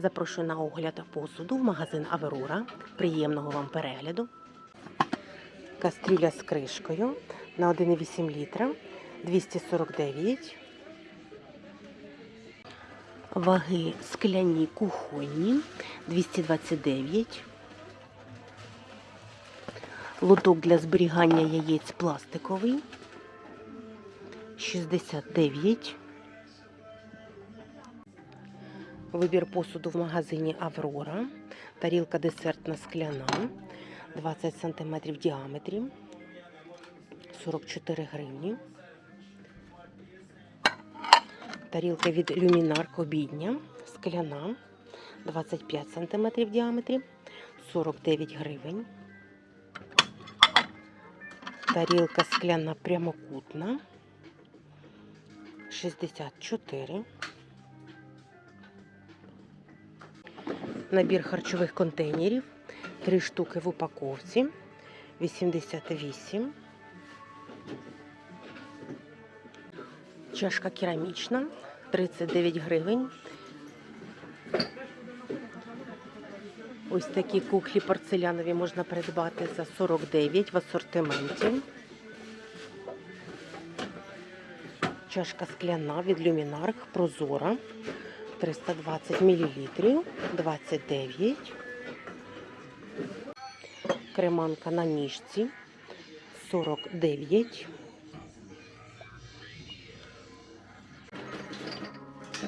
Запрошую на огляд посуду в магазин Аверура. Приємного вам перегляду. Кастрюля з кришкою на 1,8 літра 249. Ваги скляні кухонні 229. Лоток для зберігання яєць пластиковий 69. Вибір посуду в магазині Аврора. Тарілка десертна скляна 20 см в діаметрі 44 гривні. Тарілка від Люмінар обідня скляна 25 см в діаметрі 49 гривень. Тарілка скляна прямокутна 64. Набір харчових контейнерів. Три штуки в упаковці. 88. Чашка керамічна. 39 гривень. Ось такі кухлі порцелянові можна придбати за 49 в асортименті. Чашка скляна від Люмінарк Прозора 320 мл 29. Креманка на ніжці 49.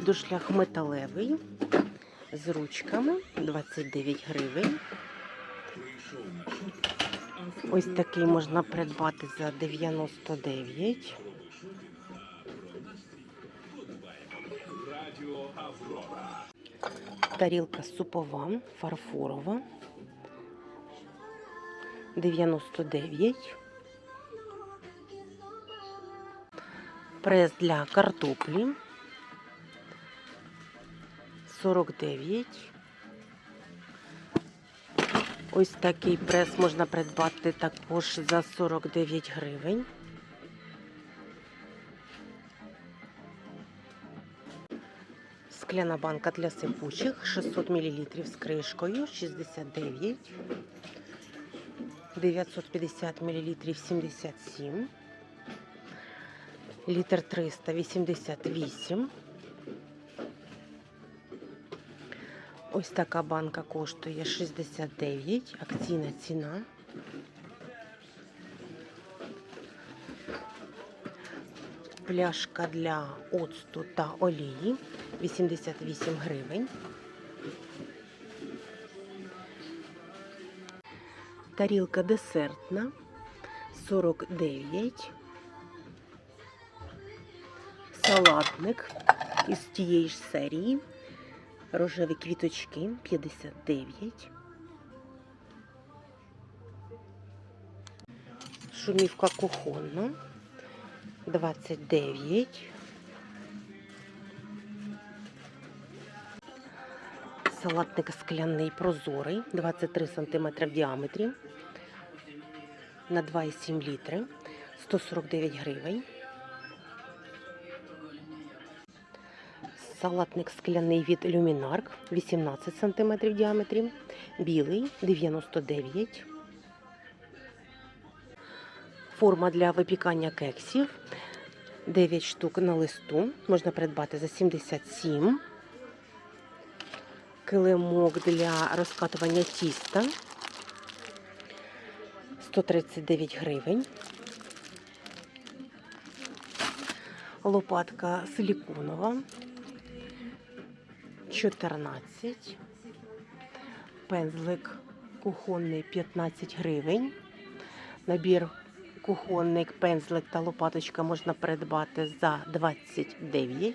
Душлях металевий з ручками 29 гривень. Ось такий можна придбати за 99. Тарілка супова, фарфорова. 99. Прес для картоплі. 49. Ось такий прес можна придбати також за 49 гривень. Скляна банка для сипучих 600 мл з кришкою 69. 950 мл 77. Літр 388. Ось така банка коштує 69, акційна ціна. Пляшка для оцту та олії 88 гривень. Тарілка десертна 49. Салатник із тієї ж серії. Рожеві квіточки 59. Шумівка кухонна 29. Салатник скляний прозорий 23 см в діаметрі на 2,7 літри 149 гривень. Салатник скляний від Люмінарк 18 см в діаметрі, білий 99. Форма для випікання кексів 9 штук на листу. Можна придбати за 77. Килимок для розкатування тіста 139 гривень. Лопатка силіконова 14. Пензлик кухонний 15 гривень. Набір кухонник, пензлик та лопаточка можна придбати за 29.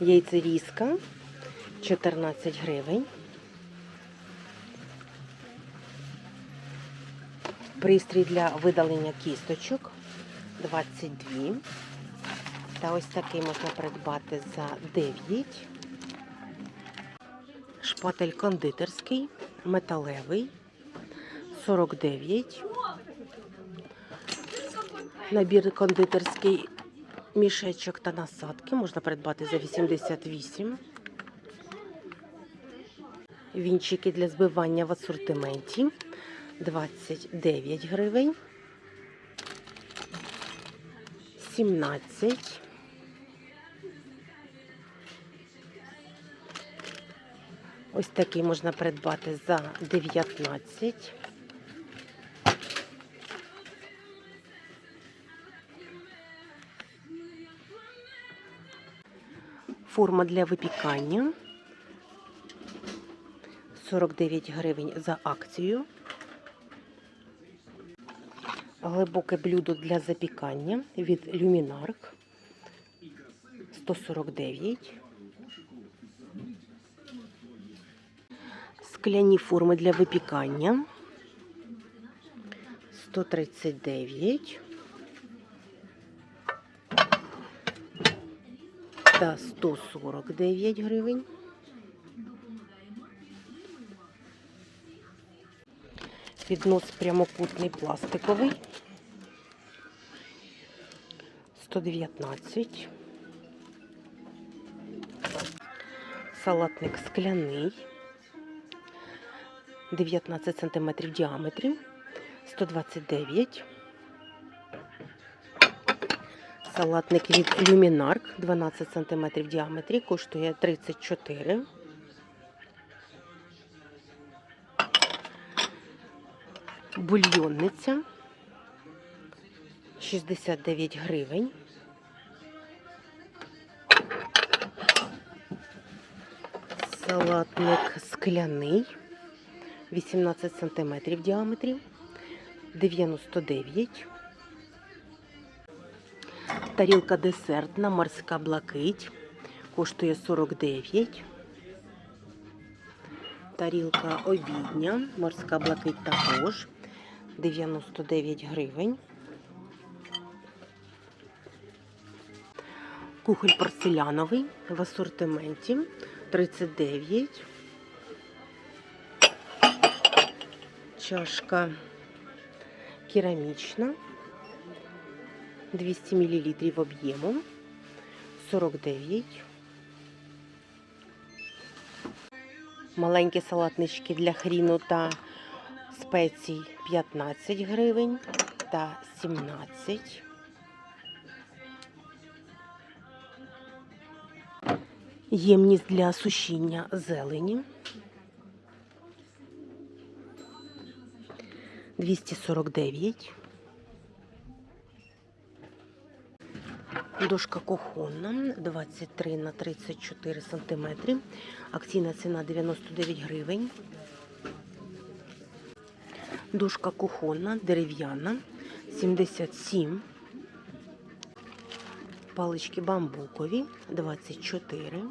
Яйцерізка 14 гривень. Пристрій для видалення кісточок 22. Та ось такий можна придбати за 9. Шпатель кондитерський, металевий 49. Набір кондитерський Мішечок та насадки можна придбати за 88. Вінчики для збивання в асортименті 29 гривень. 17. Ось такий можна придбати за 19. Форма для випікання 49 гривень за акцію. Глибоке блюдо для запікання від Люмінарк 149. Скляні форми для випікання 139 та 149 гривень. Піднос прямокутний пластиковий 119. Салатник скляний 19 см в діаметрі 129. Салатник від Люмінарк 12 см в діаметрі коштує 34. Бульйонниця 69 гривень. Салатник скляний 18 см в діаметрі 99. Тарілка десертна, морська блакить, коштує 49. Тарілка обідня, морська блакить також 99 гривень. Кухоль порцеляновий в асортименті 39. Чашка керамічна 200 мл об'ємом 49. Маленькі салатнички для хріну та спецій 15 гривень та 17. Ємність для сушіння зелені 249. Дошка кухонна 23 на 34 сантиметри. Акційна ціна 99 гривень. Дошка кухонна, дерев'яна 77. Палички бамбукові 24.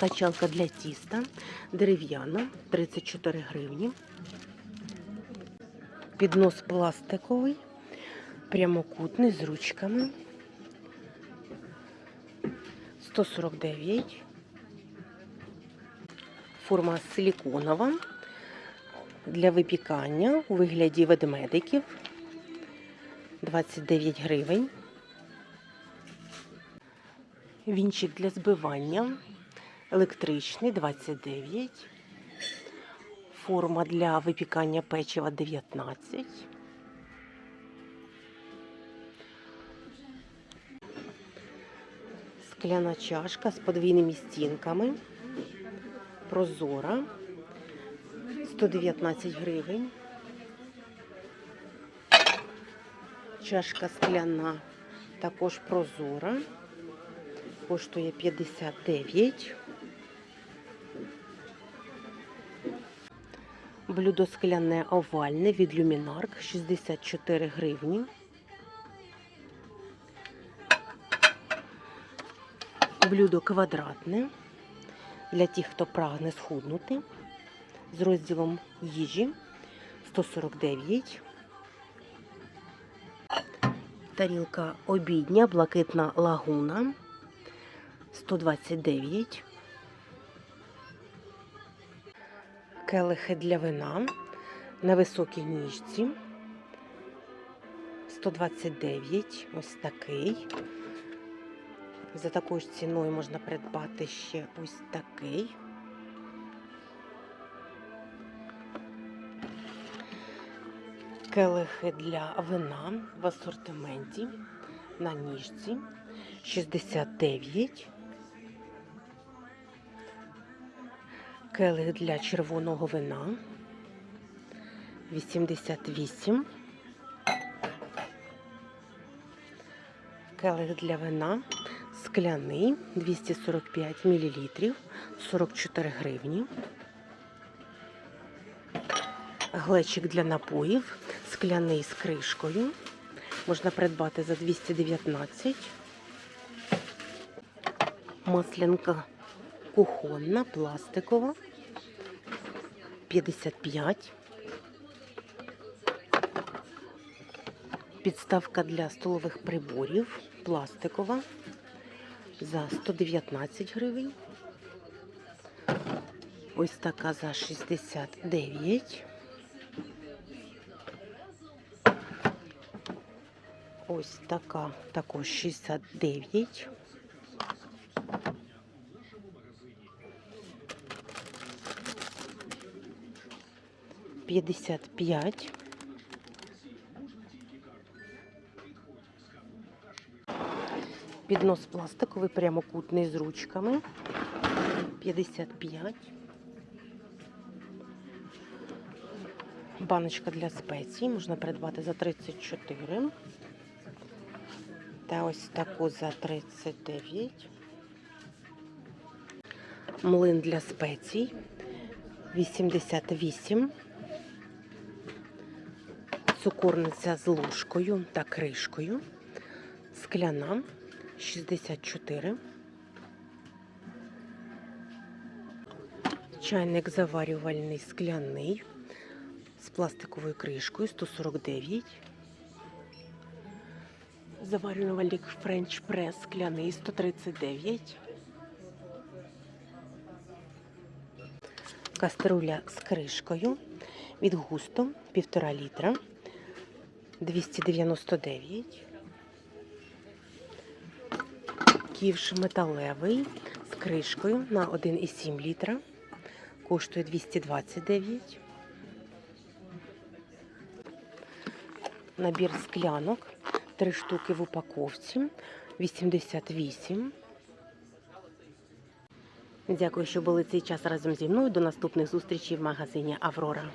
Качалка для тіста дерев'яна 34 гривні. Піднос пластиковий, прямокутний з ручками. 149. Форма силіконова для випікання у вигляді ведмедиків. 29 гривень. Вінчик для збивання. Електричний 29. Форма для випікання печива 19. Скляна чашка з подвійними стінками. Прозора. 119 гривень. Чашка скляна також прозора. Коштує 59. Блюдо скляне овальне від Люмінарк 64 гривні. Блюдо квадратне для тих, хто прагне схуднути з розділом їжі 149. Тарілка обідня, блакитна лагуна 129. Келихи для вина на високій ніжці. 129, ось такий. За такою ж ціною можна придбати ще ось такий. Келихи для вина в асортименті на ніжці 69. Келих для червоного вина 88. Келих для вина скляний 245 мл 44 гривні. Глечик для напоїв скляний з кришкою. Можна придбати за 219. Маслянка кухонна, пластикова 55. Підставка для столових приборів пластикова за 119 гривень. Ось така за 69. Ось така також 69. П'ятдесят п'ять. Піднос пластиковий, прямокутний з ручками. 55. Баночка для спецій можна придбати за 34. Та ось таку за 39. Млин для спецій 88. Цукорниця з ложкою та кришкою. Скляна 64. Чайник заварювальний скляний з пластиковою кришкою 149. Заварювальник French Press скляний 139. Каструля з кришкою від густо 1,5 літра 299. Ківш металевий з кришкою на 1,7 літра. Коштує 229. Набір склянок. Три штуки в упаковці. 88. Дякую, що були цей час разом зі мною. До наступних зустрічей в магазині Аврора.